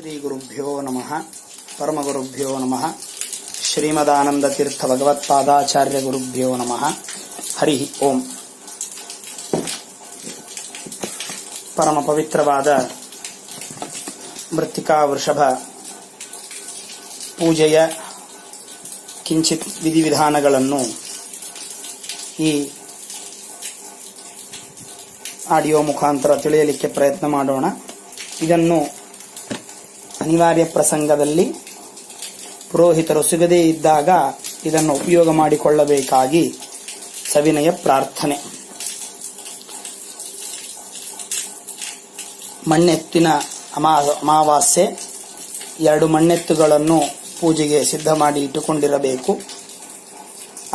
ಶ್ರೀ ಗುರುಭ್ಯೋ ನಮಃ. ಪರಮಗುರುಭ್ಯೋ ನಮಃ. ಶ್ರೀಮದಾನಂದತೀರ್ಥ ಭಗವತ್ಪಾದಾಚಾರ್ಯ ಗುರುಭ್ಯೋ ನಮಃ. ಹರಿ ಓಂ. ಪರಮ ಪವಿತ್ರವಾದ ಮೃತ್ತಿಕಾ ವೃಷಭ ಪೂಜೆಯ ಕಿಂಚಿತ್ ವಿಧಿವಿಧಾನಗಳನ್ನು ಈ ಆಡಿಯೋ ಮುಖಾಂತರ ತಿಳಿಯಲಿಕ್ಕೆ ಪ್ರಯತ್ನ ಮಾಡೋಣ. ಇದನ್ನು ಅನಿವಾರ್ಯ ಪ್ರಸಂಗದಲ್ಲಿ ಪುರೋಹಿತರು ಸಿಗದೇ ಇದ್ದಾಗ ಇದನ್ನು ಉಪಯೋಗ ಮಾಡಿಕೊಳ್ಳಬೇಕಾಗಿ ಸವಿನಯ ಪ್ರಾರ್ಥನೆ. ಮಣ್ಣೆತ್ತಿನ ಅಮಾ, ಅಮಾವಾಸ್ಯೆ ಎರಡು ಮಣ್ಣೆತ್ತುಗಳನ್ನು ಪೂಜೆಗೆ ಸಿದ್ಧ ಮಾಡಿ ಇಟ್ಟುಕೊಂಡಿರಬೇಕು.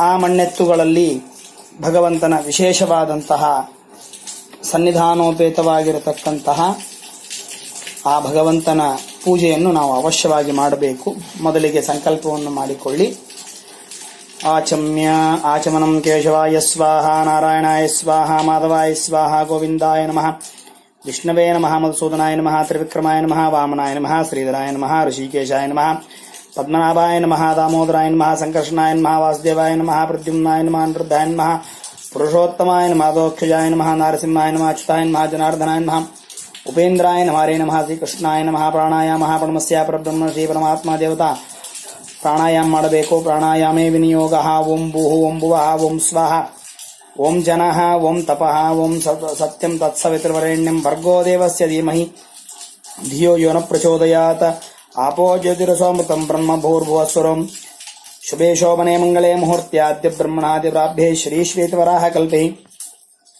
ಆ ಮಣ್ಣೆತ್ತುಗಳಲ್ಲಿ ಭಗವಂತನ ವಿಶೇಷವಾದಂತಹ ಸನ್ನಿಧಾನೋಪೇತವಾಗಿರತಕ್ಕಂತಹ ಆ ಭಗವಂತನ ಪೂಜೆಯನ್ನು ನಾವು ಅವಶ್ಯವಾಗಿ ಮಾಡಬೇಕು. ಮೊದಲಿಗೆ ಸಂಕಲ್ಪವನ್ನು ಮಾಡಿಕೊಳ್ಳಿ. ಆಚಮ್ಯ, ಆಚಮನಂ ಕೇಶವಾಯ ಸ್ವಾಹ, ನಾರಾಯಣಾಯ ಸ್ವಾಹ, ಮಾಧವಾಯ ಸ್ವಾಹ, ಗೋವಿಂದಾಯ ನಮಃ, ವಿಷ್ಣವೇ ನಮಃ, ಮಧುಸೂದನಾಯ ನಮಃ, ತ್ರಿವಿಕ್ರಮಾಯ ನಮಃ, ವಾಮನಾಯ ನಮಃ, ಶ್ರೀಧರಾಯ ನಮಃ, ಋಷಿಕೇಶಾಯ ನಮಃ, ಪದ್ಮನಾಭಾಯ ನಮಃ, ದಾಮೋದರಾಯ ನಮಃ ಸಂಕರ್ಷಣಾಯ ನಮಃ, ವಾಸುದೇವಾಯ ನಮಃ, ಪ್ರದ್ಯುಮ್ನಾಯ ನಮಃ ಅನಿರುದ್ಧಾಯ ನಮಃ, ಪುರುಷೋತ್ತಮಾಯ ನಮಃ ದೋಕ್ಷಜಾಯ ನಮಃ, ನಾರಸಿಂಹಾಯ ನಮಃ, ಅಚ್ಯುತಾಯ ನಮಃ, ಜನಾರ್ದನಾಯ ನಮಃ ಉಪೇಂದ್ರಾಯ ನಮಃ ಹರೇ ನಮಃ ಶ್ರೀಕೃಷ್ಣಾಯ ನಮಃ ಪ್ರಾಣಾಯಾಮ ಪರಮಸ್ಯ ಪರಬ್ರಹ್ಮ ಶ್ರೀ ಪರಮಾತ್ಮ ದೇವತಾ ಪ್ರಾಣಾಯಾಮ ಮಾಡಬೇಕು ಪ್ರಾಣಾಯಾಮೇ ವಿನಿಯೋಗ ಓಂ ಭೂಹು ಓಂ ಭುವಃ ಓಂ ಸ್ವಃ ಓಂ ಜನಃ ಓಂ ತಪಃ ಓಂ ಸತ್- ಸತ್ಯಂ ತತ್ಸವಿತೃವರೆಣ್ಯಂ ಭರ್ಗೋ ದೇವಸ್ಯ ಧೀಮಹಿ ಧಿಯೋ ಯೋ ನ ಪ್ರಚೋದಯಾತ್ ಆಪೋ ಜ್ಯೋತಿರಸೋಮೃತಂ ಬ್ರಹ್ಮ ಭೂರ್ಭುವಸ್ವರಂ ಶುಭೇ ಶೋಭನೆ ಮಂಗಳೇ ಮುಹೂರ್ತ್ಯಾದ್ಯ ಬ್ರಹ್ಮಣಾದಿ ಪ್ರಾಭ್ಯೆ ಶ್ರೀ ಶ್ವೇತವರಾಹ ಕಲ್ಪೆ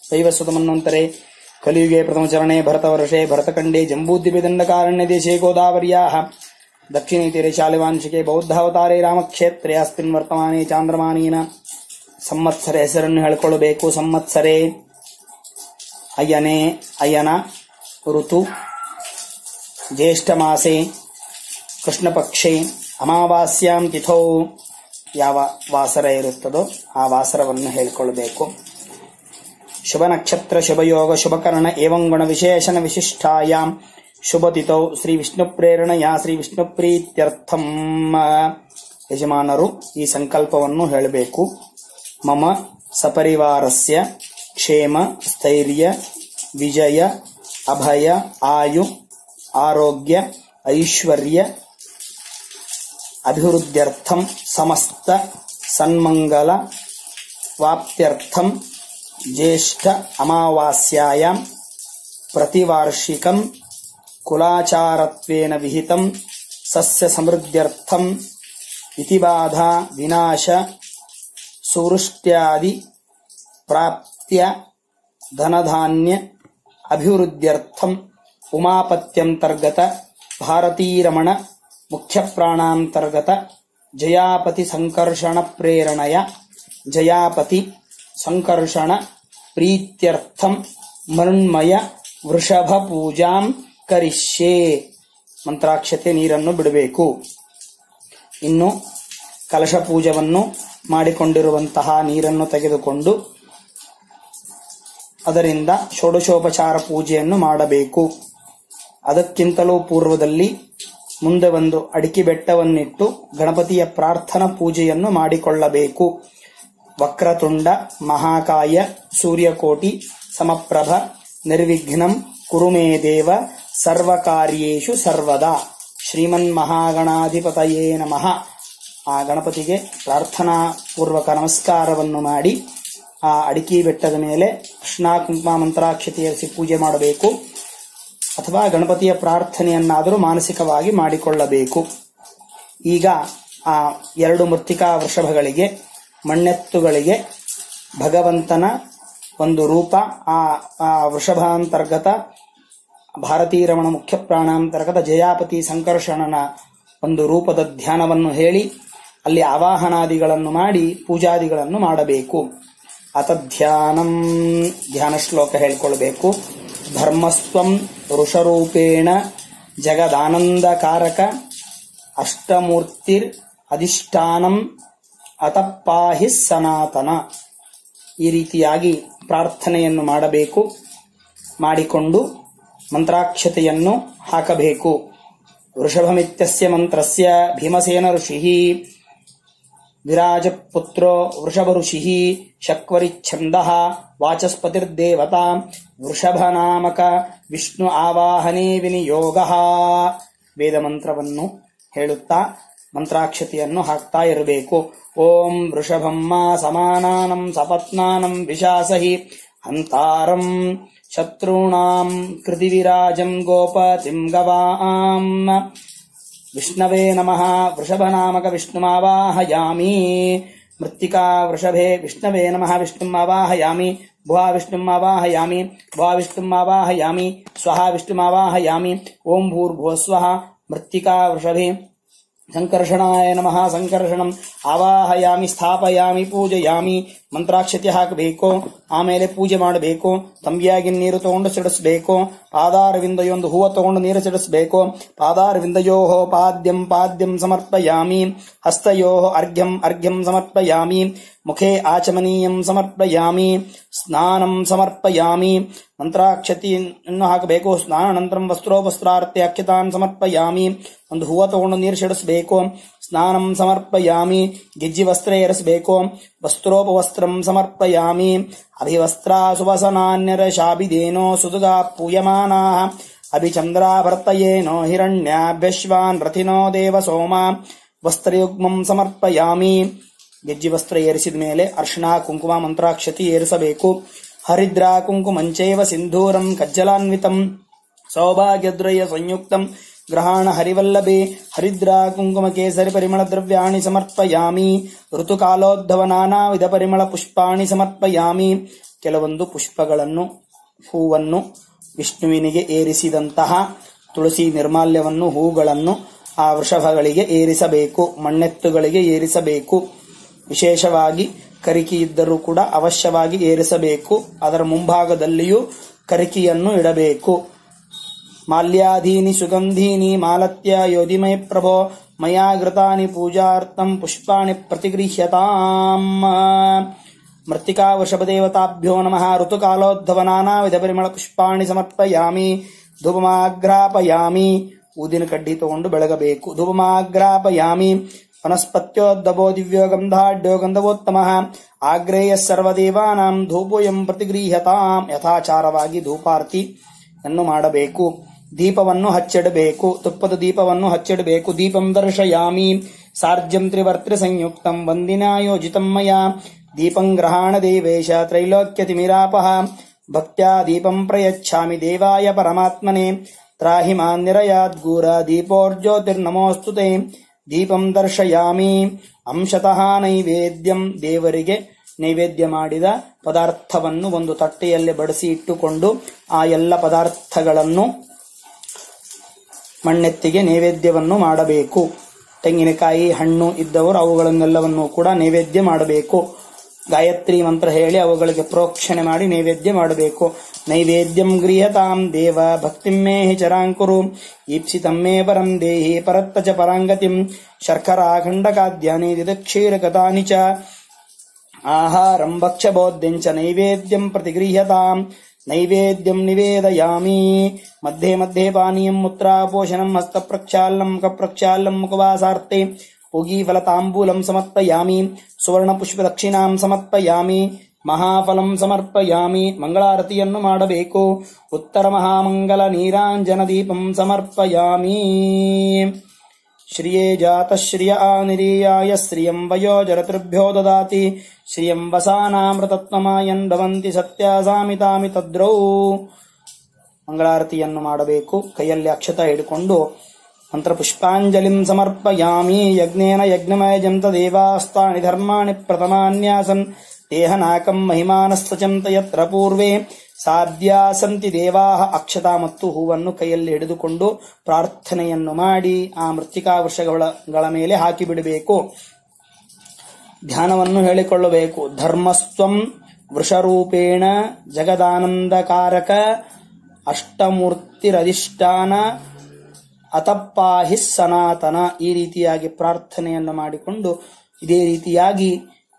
ದೈವಸ್ವತಮನ್ವಂತರೆ ಕಲಿಯುಗೆ ಪ್ರಥಮಚರಣೆ ಭರತವರ್ಷೆ, ಭರತಖಂಡೆ ಜಂಬೂದ್ದಿಪಿದಂಡಕಾರಣ್ಯ ದೇಶೇ ಗೋದಾವರ್ಯಾಹ. ದಕ್ಷಿಣೇ ತೀರೆ ಶಾಲಿವಾಂಶಿಕೆ, ಬೌದ್ಧಾವತಾರೇ ರಾಮಕ್ಷೇತ್ರೆ ಅಸ್ಮಿನ್ ವರ್ತಮಾನೆ ಚಾಂದ್ರಮಾನೇನ. ಸಂವತ್ಸರ ಹೆಸರನ್ನು ಹೇಳ್ಕೊಳ್ಬೇಕು ಸಂವತ್ಸರೇ. ಅಯ್ಯನೇ, ಅಯ್ಯನ ಋತು. ಜ್ಯೇಷ್ಠ ಮಾಸೆ, ಕೃಷ್ಣಪಕ್ಷೆ, ಅಮಾವಾಸ್ಯಾಂ ತಿಥೌ. ಯಾವ ವಾಸರ ಇರುತ್ತದೋ ಆ ವಾಸರವನ್ನು ಹೇಳ್ಕೊಳ್ಬೇಕು. ಶುಭ ನಕ್ಷತ್ರ ಶುಭಯೋಗ ಶುಭಕರ್ಣ ಏವಂ ಗುಣ ವಿಶೇಷಣ ವಿಶಿಷ್ಟಾಯಾಂ ಶುಭತಿಥೌ ಶ್ರೀ ವಿಷ್ಣು ಪ್ರೇರಣೆಯ ಶ್ರೀ ವಿಷ್ಣು ಪ್ರೀತ್ಯರ್ಥಂ ಯಜಮಾನರು ಈ ಸಂಕಲ್ಪವನ್ನು ಹೇಳಬೇಕು. ಮಮ ಸಪರಿವಾರಸ್ಯ ಕ್ಷೇಮ ಸ್ಥೈರ್ಯ ವಿಜಯ ಅಭಯ ಆಯು ಆರೋಗ್ಯ ಐಶ್ವರ್ಯ ಅಭಿವೃದ್ಧ್ಯರ್ಥಂ ಸಮಸ್ತ ಸನ್ಮಂಗಲ ವಾಪ್ತ್ಯರ್ಥಂ ज्येष्ठ अमावास्यायां प्रतिवार्षिकं कुलाचारत्वेन विहितं सस्यसमृद्ध्यर्थं इतिबाधा विनाश सुवृष्ट्यादि प्राप्त्य धनधान्य अभिवृद्ध्यर्थम् उमापत्यन्तर्गत भारतीरमण मुख्यप्राणान्तर्गत उमापत्यन्तर्गतभारतीरमणमुख्यप्राणान्तर्गतजयापतिसङ्कर्षणप्रेरणया जयापति ಸಂಕರ್ಷಣ, ಪ್ರೀತ್ಯರ್ಥಂ, ಮೃಣ್ಮಯ ವೃಷಭ ಪೂಜಾಂ ಕರಿಷ್ಯೆ. ಮಂತ್ರಾಕ್ಷತೆ ನೀರನ್ನು ಬಿಡಬೇಕು. ಇನ್ನು ಕಲಶ ಪೂಜವನ್ನು ಮಾಡಿಕೊಂಡಿರುವಂತಹ ನೀರನ್ನು ತೆಗೆದುಕೊಂಡು ಅದರಿಂದ ಷೋಡಶೋಪಚಾರ ಪೂಜೆಯನ್ನು ಮಾಡಬೇಕು. ಅದಕ್ಕಿಂತಲೂ ಪೂರ್ವದಲ್ಲಿ ಮುಂದೆ ಒಂದು ಅಡಿಕೆ ಬೆಟ್ಟವನ್ನಿಟ್ಟು ಗಣಪತಿಯ ಪ್ರಾರ್ಥನಾ ಪೂಜೆಯನ್ನು ಮಾಡಿಕೊಳ್ಳಬೇಕು. ವಕ್ರತುಂಡ, ಮಹಾಕಾಯ, ಸೂರ್ಯಕೋಟಿ, ಸಮಪ್ರಭ, ನಿರ್ವಿಘ್ನಂ ಕುರುಮೇ ದೇವ ಸರ್ವಕಾರ್ಯೇಷು ಸರ್ವದಾ. ಶ್ರೀಮನ್ಮಹಾಗಣಾಧಿಪತಯೇ ನಮಃ. ಆ ಗಣಪತಿಗೆ ಪ್ರಾರ್ಥನಾ ಪೂರ್ವಕ ನಮಸ್ಕಾರವನ್ನು ಮಾಡಿ, ಆ ಅಡಿಕೆ ಬೆಟ್ಟದ ಮೇಲೆ ಕೃಷ್ಣ ಕುಂಕುಮ ಪೂಜೆ ಮಾಡಬೇಕು. ಅಥವಾ ಗಣಪತಿಯ ಪ್ರಾರ್ಥನೆಯನ್ನಾದರೂ ಮಾನಸಿಕವಾಗಿ ಮಾಡಿಕೊಳ್ಳಬೇಕು. ಈಗ ಆ ಎರಡು ಮೃತ್ತಿಕಾ ವೃಷಭಗಳಿಗೆ ಮಣ್ಣೆತ್ತುಗಳಿಗೆ ಭಗವಂತನ ಒಂದು ರೂಪ, ಆ ವೃಷಭಾಂತರ್ಗತ ಭಾರತೀರಮಣ ಮುಖ್ಯ ಪ್ರಾಣಾಂತರ್ಗತ ಜಯಾಪತಿ ಸಂಕರ್ಷಣನ ಒಂದು ರೂಪದ ಧ್ಯಾನವನ್ನು ಹೇಳಿ, ಅಲ್ಲಿ ಆವಾಹನಾದಿಗಳನ್ನು ಮಾಡಿ, ಪೂಜಾದಿಗಳನ್ನು ಮಾಡಬೇಕು. ಅತಧ್ಯಾನಂ ಧ್ಯಾನ ಶ್ಲೋಕ ಹೇಳ್ಕೊಳ್ಬೇಕು. ಧರ್ಮಸ್ತ್ವಂ ಋಷರೂಪೇಣ ಜಗದಾನಂದಕಾರಕ ಅಷ್ಟಮೂರ್ತಿರ್ ಅಧಿಷ್ಠಾನಂ ಅತಪ್ಪಾಹಿ ಸನಾತನ. ಈ ರೀತಿಯಾಗಿ ಪ್ರಾರ್ಥನೆಯನ್ನು ಮಾಡಬೇಕು, ಮಾಡಿಕೊಂಡು ಮಂತ್ರಾಕ್ಷತೆಯನ್ನು ಹಾಕಬೇಕು. ವೃಷಭಮಿತ್ಯಸ್ಯ ಮಂತ್ರಸ್ಯ ಭೀಮಸೇನ ಋಷಿ. ವಿರಾಜಪುತ್ರೋ ವೃಷಭ ಋಷಿ. ಶಕ್ವರಿಚ್ಛಂದ ವಾಚಸ್ಪತಿರ್ದೇವತಾ. ವೃಷಭನಾಮಕ ವಿಷ್ಣು ಆವಾಹನೆ ವಿನಿಯೋಗ. ವೇದಮಂತ್ರವನ್ನು ಹೇಳುತ್ತಾ ಮಂತ್ರಾಕ್ಷತೆಯನ್ನು ಹಾಕ್ತಾ ಇರಬೇಕು. ಓಂ ವೃಷಭಮ್ಮ ಸಮಾನಾನಂ ಸಪತ್ನಾನಂ ವಿಶಾಸಹಿ ಹಂತಾರಂ ಶತ್ರುಣಾಂ ಕೃತಿವಿರಾಜಂ ಗೋಪತಿಂ ಗವಾಂ. ವಿಷ್ಣವೇ ನಮಃ. ವೃಷಭನಾಮಕ ವಿಷ್ಣುಮಾವಾಹಯಾಮಿ. ಮೃತ್ತಿಕಾ ವೃಷಭೆ ವಿಷ್ಣವೇ ನಮಃ. ವಿಷ್ಣುಂ ಆವಾಹಯಾಮಿ ಭುವಾ ವಿಷ್ಣುಂ ಆವಾಹಯಾಮಿ ಭುವಾ ವಿಷ್ಣುಂ ಆವಾಹಯಾಮಿ ಸ್ವಹ ವಿಷ್ಣುಂ ಆವಾಹಯಾಮಿ ಓಂ ಭೂರ್ಭುವ ಸ್ವಃ ಮೃತ್ತಿಕಾ ವೃಷಭೆ ಸಂಕರ್ಷಣಾಯ ಮಂತ್ರಾಕ್ಷತೆ ಹಾಕಬೇಕು, ಆಮೇಲೆ ಪೂಜೆ ಮಾಡಬೇಕು, ತಂಬಿಯಾಗಿ ನೀರು ತಗೊಂಡು ಸಿಡಿಸಬೇಕು, ಪಾದಾರವಿಂದಯೊಂದು ಹೂವು ತಗೊಂಡು ನೀರು ಸಿಡಿಸಬೇಕು, ಪಾದಾರವಿಂದಯೋಹೋ ಪಾದ್ಯಂ ಪಾದ್ಯಂ ಸಮರ್ಪಯಾಮಿ ಹಸ್ತಯೋ ಅರ್ಘ್ಯಂ ಅರ್ಘ್ಯಂ ಸಮರ್ಪಯಾಮಿ, ಮುಖೇ ಆಚಮನೀಯಂ ಸಮರ್ಪಯಾಮಿ, ಸ್ನಾನಂ ಸಮರ್ಪಯಾಮಿ ಮಂತ್ರಾಕ್ಷತಿಯನ್ನು ಹಾಕಬೇಕು ಸ್ನಾನಾನಂತರಂ ವಸ್ತ್ರೋಪಸ್ತ್ರಾರ್ಥ ಅಕ್ಷತಾನ್ ಸಮರ್ಪಯಾಮಿ, ಒಂದು ಹೂವು ತಗೊಂಡು ನೀರು ಸಿಡಿಸಬೇಕು ಸ್ನಾನಂ ಸಮರ್ಪಯಾಮಿ ಗಿಜ್ಜಿ ವಸ್ತ್ರ ಏರಿಸಬೇಕು ವಸ್ತ್ರೋಪವಸ್ತ್ರಂ ಸಮರ್ಪಯಾಮಿ ಅಭಿವಸ್ತ್ರ ಸುವಸನಾನ್ಯರ ಶಾಬಿದೇನೋ ಸುದುಗಾ ಪೂಯಮಾನಾ ಅಭಿಚಂದ್ರಾಭರ್ತಯೇನೋ ಹಿರಣ್ಯಾಭ್ಯಶ್ವಾನ್ ರಥಿನೋ ದೇವ ಸೋಮ ವಸ್ತ್ರಯುಗ್ಮಂ ಸಮರ್ಪಯಾಮಿ ಗೆಜ್ಜಿ ವಸ್ತ್ರ ಏರಿಸಿದ ಮೇಲೆ ಅರ್ಶನ ಕುಂಕುಮ ಮಂತ್ರಾಕ್ಷತಿ ಏರಿಸಬೇಕು ಹರಿದ್ರಾ ಕುಂಕುಮಂಚೈವ ಸಿಂಧೂರಂ ಕಜ್ಜಲಾನ್ವಿತಂ ಸೌಭಾಗ್ಯದ್ರಯ ಸಂಯುಕ್ತಂ ಗ್ರಹಾಣ ಹರಿವಲ್ಲಭೆ ಹರಿದ್ರ ಕುಂಕುಮ ಕೇಸರಿ ಪರಿಮಳ ದ್ರವ್ಯಾಣಿ ಸಮರ್ಪಯಾಮಿ ಋತುಕಾಲೋದ್ಧವ ನಾನಾ ವಿಧ ಪರಿಮಳ ಪುಷ್ಪಾಣಿ ಸಮರ್ಪಯಾಮಿ ಕೆಲವೊಂದು ಪುಷ್ಪಗಳನ್ನು, ಹೂವನ್ನು ವಿಷ್ಣುವಿನಿಗೆ ಏರಿಸಿದಂತಹ ತುಳಸಿ ನಿರ್ಮಾಲ್ಯವನ್ನು, ಹೂಗಳನ್ನು ಆ ವೃಷಭಗಳಿಗೆ ಏರಿಸಬೇಕು, ಮಣ್ಣೆತ್ತುಗಳಿಗೆ ಏರಿಸಬೇಕು. ವಿಶೇಷವಾಗಿ ಕರಿಕಿ ಇದ್ದರೂ ಕೂಡ ಅವಶ್ಯವಾಗಿ ಏರಿಸಬೇಕು. ಅದರ ಮುಂಭಾಗದಲ್ಲಿಯೂ ಕರಿಕಿಯನ್ನು ಇಡಬೇಕು. ಮಾಲ್ಯಾದೀನಿ ಸುಗಂಧೀನಿ ಮಾಲತ್ಯ ಯೋಧಿಮಯ ಪ್ರಭೋ ಘೃತಾನಿ ಪೂಜಾರ್ಥಂ ಪುಷ್ಪಾಣಿ ಪ್ರತಿಗೃಹ್ಯತಾಂ ಮೃತ್ತಿಕಾ ವೃಷಭದೇವತಾಭ್ಯೋ ನಮಃ ಋತುಕಾಲೋದ್ಧವ ನಾನಾ ವಿಧ ಪರಿಮಳ ಪುಷ್ಪಾಣಿ ಸಮರ್ಪಯಾಮಿ ಧೂಪಮಾಗ್ರಾಪಯಾಮಿ ಊದಿನ ಕಡ್ಡಿ ತಗೊಂಡು ಬೆಳಗಬೇಕು ಧೂಪಮಾಗ್ರಾಪಯಾಮಿ ವನಸ್ಪತ್ಯೋದ್ಧವೋ ದಿವ್ಯೋ ಗಂಧಾಢ್ಯೋ ಗಂಧವೋತ್ತಮಃ ಆಗ್ರೇಯ ಸರ್ವದೇವಾನಾಂ ಧೂಪೋಯಂ ಪ್ರತಿಗೃಹ್ಯತಾಂ ಯಥಾಚಾರವಾಗಿ ಧೂಪಾರ್ತಿಯನ್ನು ಮಾಡಬೇಕು ದೀಪವನ್ನು ಹಚ್ಚಿಡಬೇಕು, ತುಪ್ಪದ ದೀಪವನ್ನು ಹಚ್ಚಿಡಬೇಕು, ದೀಪಂ ದರ್ಶಯಾಮಿ ಸಾರ್ಜಂ ತ್ರಿವರ್ತ್ರ ಸಂಯುಕ್ತಂ ವಂದಿನಾಯೋಜಿತಂ ಮಯ, ದೀಪಂ ಗ್ರಹಾಣ ದೇವೇಶ ತ್ರೈಲೋಕ್ಯತಿಮಿರಾಪಃ ಭಕ್ತ್ಯಾ ದೀಪಂ ಪ್ರಯಚ್ಛಾಮಿ ದೇವಾಯ ಪರಮಾತ್ಮನೆ ತ್ರಾಹಿ ಮಾನ್ಯರಯಾದ್ಗೂರ ದೀಪೋರ್ಜ್ಯೋತಿರ್ನಮೋಸ್ತು ತೇ ದೀಪಂ ದರ್ಶಯಾಮಿ, ಅಂಶತಃ ನೈವೇದ್ಯಂ, ದೇವರಿಗೆ ನೈವೇದ್ಯ ಮಾಡಿದ ಪದಾರ್ಥವನ್ನು ಒಂದು ತಟ್ಟೆಯಲ್ಲಿ ಬಡಿಸಿ ಇಟ್ಟುಕೊಂಡು ಆ ಎಲ್ಲ ಪದಾರ್ಥಗಳನ್ನು ಮಣ್ಣೆತ್ತಿಗೆ ನೈವೇದ್ಯವನ್ನು ಮಾಡಬೇಕು. ತೆಂಗಿನಕಾಯಿ, ಹಣ್ಣು ಇದ್ದವರು ಅವುಗಳನ್ನೆಲ್ಲವನ್ನೂ ಕೂಡ ನೈವೇದ್ಯ ಮಾಡಬೇಕು. ಗಾಯತ್ರಿ ಮಂತ್ರ ಹೇಳಿ ಅವುಗಳಿಗೆ ಪ್ರೋಕ್ಷಣೆ ಮಾಡಿ ನೈವೇದ್ಯ ಮಾಡಬೇಕು. ನೈವೇದ್ಯಂ ಗೃಹತಾಂ ದೇವ ಭಕ್ತಿಮ್ಮೇ ಹಿ ಚರಾಂಕುರು ಈಪ್ಸಿತಮ್ಮೇ ಪರಂ ದೇಹಿ ಪರತ್ತ ಚ ಪರಾಂಗತಿಂ ಶರ್ಕರಾಖಂಡಕಾದ್ಯಾನಿ ದಿದಕ್ಷೀರಗತಾನಿ ಚ. ಆಹಾರಂ ಭಕ್ಷ್ಯಬೋದ್ಯಂ ಚ ನೈವೇದ್ಯಂ ಪ್ರತಿಗೃಹ್ಯತಾಂ. నైవేద్యం నివేదయామి. మధ్యే మధ్యే పానీయం ముత్రాపోషణం హస్తప్రక్షాళనం ముఖప్రక్షాళనం ముఖవాసార్థే పూగీఫలతాంబూలం సమర్పయామి. ಸುವರ್ಣಪುಷ್ಪದಕ್ಷಿಣಾಂ ಸಮರ್ಪಯಾಮಿ ಮಹಾಫಲಂ ಸಮರ್ಪಯಾಮಿ ಮಂಗಳಾರತಿಯನ್ನು ಮಾಡಬೇಕು ಉತ್ತರ ಮಹಾಮಂಗಲ ನೀರಾಂಜನ ದೀಪಂ ಸಮರ್ಪಯಾಮಿ ಶ್ರಿಯೇ ಜಾತಶ್ರಿಯ ಆನಿರೀಯಾಯ ಶ್ರಿಯಂ ವಯೋಜರತೃಭ್ಯೋ ದದಾತಿ ಶ್ರಿಯಂ ವಸಾನಾಮೃತತ್ವಮಾಯನ್ ಭವಂತಿ ಸತ್ಯಸಾಮಿತಾಮಿ ತದ್ರೌ ಮಂಗಳಾರತಿಯನ್ನು ಮಾಡಬೇಕು, ಕೈಯಲ್ಲಿ ಅಕ್ಷತ ಹಿಡ್ಕೊಂಡು ಮಂತ್ರಪುಷ್ಪಾಂಜಲಿಂ ಸಮರ್ಪಯಾಮಿ, ಯಜ್ಞೇನ ಯಜ್ಞಮಯಜಂ ದೇವಾಸ್ತಾನಿ ಧರ್ಮಾಣಿ ಪ್ರಥಮಾನ್ಯಾಸನ್, ದೇಹನಾಕಂ ಮಹಿಮಾನಸ್ತಚಂತ ಯತ್ರ ಪೂರ್ವೆ। ಸಾಧ್ಯ ಸಂತಿ ದೇವಾಹ ಅಕ್ಷತಾ ಮತ್ತು ಹೂವನ್ನು ಕೈಯಲ್ಲಿ ಹಿಡಿದುಕೊಂಡು ಪ್ರಾರ್ಥನೆಯನ್ನು ಮಾಡಿ ಆ ಮೃತ್ತಿಕಾ ವೃಷಗಳ ಮೇಲೆ ಹಾಕಿಬಿಡಬೇಕು ಧ್ಯಾನವನ್ನು ಹೇಳಿಕೊಳ್ಳಬೇಕು. ಧರ್ಮಸ್ತ್ವಂ ವೃಷರೂಪೇಣ ಜಗದಾನಂದಕಾರಕ ಅಷ್ಟಮೂರ್ತಿರಧಿಷ್ಠಾನ ಅತಪ್ಪಾಹಿ ಸನಾತನ ಈ ರೀತಿಯಾಗಿ ಪ್ರಾರ್ಥನೆಯನ್ನು ಮಾಡಿಕೊಂಡು ಇದೇ ರೀತಿಯಾಗಿ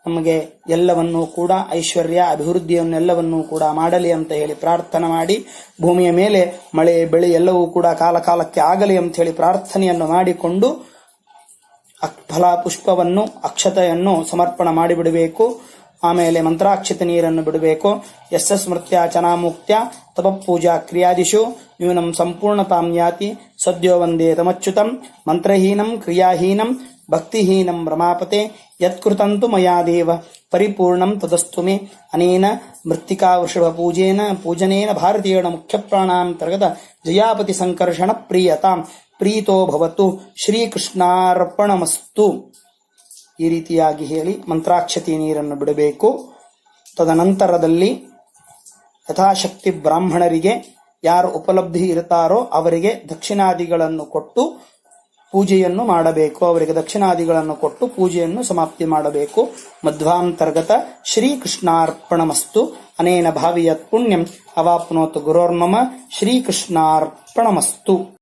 ನಮಗೆ ಎಲ್ಲವನ್ನೂ ಕೂಡ, ಐಶ್ವರ್ಯ, ಅಭಿವೃದ್ಧಿಯನ್ನೆಲ್ಲವನ್ನೂ ಕೂಡ ಮಾಡಲಿ ಅಂತ ಹೇಳಿ ಪ್ರಾರ್ಥನೆ ಮಾಡಿ, ಭೂಮಿಯ ಮೇಲೆ ಮಳೆ, ಬೆಳೆ ಎಲ್ಲವೂ ಕೂಡ ಕಾಲ ಕಾಲಕ್ಕೆ ಆಗಲಿ ಅಂತ ಹೇಳಿ ಪ್ರಾರ್ಥನೆಯನ್ನು ಮಾಡಿಕೊಂಡು ಫಲ ಪುಷ್ಪವನ್ನು, ಅಕ್ಷತೆಯನ್ನು ಸಮರ್ಪಣ ಮಾಡಿಬಿಡಬೇಕು. ಆಮೇಲೆ ಮಂತ್ರಾಕ್ಷಿತ ನೀರನ್ನು ಬಿಡಬೇಕು. ಎಸ್ ಸ್ಮೃತ್ಯ ಚನಾಮುಕ್ತ್ಯ ತಪ ಪೂಜಾ ಕ್ರಿಯಾದಿಷು ನ್ಯೂನಂ ಸಂಪೂರ್ಣತಾಂ ಯಾತಿ ಸದ್ಯೋ ವಂದೇ ತಮಚ್ಯುತಂ, ಮಂತ್ರಹೀನಂ, ಕ್ರಿಯಾಹೀನಂ, ಭಕ್ತಿಹೀನಂ ರಮಾಪತೆ. ಯತ್ಕೃತಂತು ಮಯಾ ದೇವ ಪರಿಪೂರ್ಣಂ ತದಸ್ತು ಮೇ ಅನೇನ ಮೃತ್ತಿಕಾ ವೃಷಭ ಪೂಜೇನ ಪೂಜನೇನ ಭಾರತೀಯಣ ಮುಖ್ಯ ಪ್ರಾಣಾಂತರ್ಗತ ಜಯಾಪತಿ ಸಂಕರ್ಷಣ ಪ್ರಿಯತಾಂ ಪ್ರೀತೋ ಭವತು ಶ್ರೀಕೃಷ್ಣಾರ್ಪಣಮಸ್ತು ಈ ರೀತಿಯಾಗಿ ಹೇಳಿ ಮಂತ್ರಾಕ್ಷತಿ ನೀರನ್ನು ಬಿಡಬೇಕು. ತದನಂತರದಲ್ಲಿ ಯಥಾಶಕ್ತಿ ಬ್ರಾಹ್ಮಣರಿಗೆ ಯಾರು ಉಪಲಬ್ಧಿ ಇರುತ್ತಾರೋ ಅವರಿಗೆ ದಕ್ಷಿಣಾದಿಗಳನ್ನು ಕೊಟ್ಟು ಪೂಜೆಯನ್ನು ಮಾಡಬೇಕು. ಅವರಿಗೆ ದಕ್ಷಿಣಾದಿಗಳನ್ನು ಕೊಟ್ಟು ಪೂಜೆಯನ್ನು ಸಮಾಪ್ತಿ ಮಾಡಬೇಕು. ಮಧ್ವಾಂತರ್ಗತ ಶ್ರೀಕೃಷ್ಣಾರ್ಪಣಮಸ್ತು. ಅನೇನ ಭಾವಿಯತ್ ಪುಣ್ಯಂ, ಅವಾಪ್ನೋತು ಗುರೋರ್ಮಮ, ಶ್ರೀಕೃಷ್ಣಾರ್ಪಣಮಸ್ತು.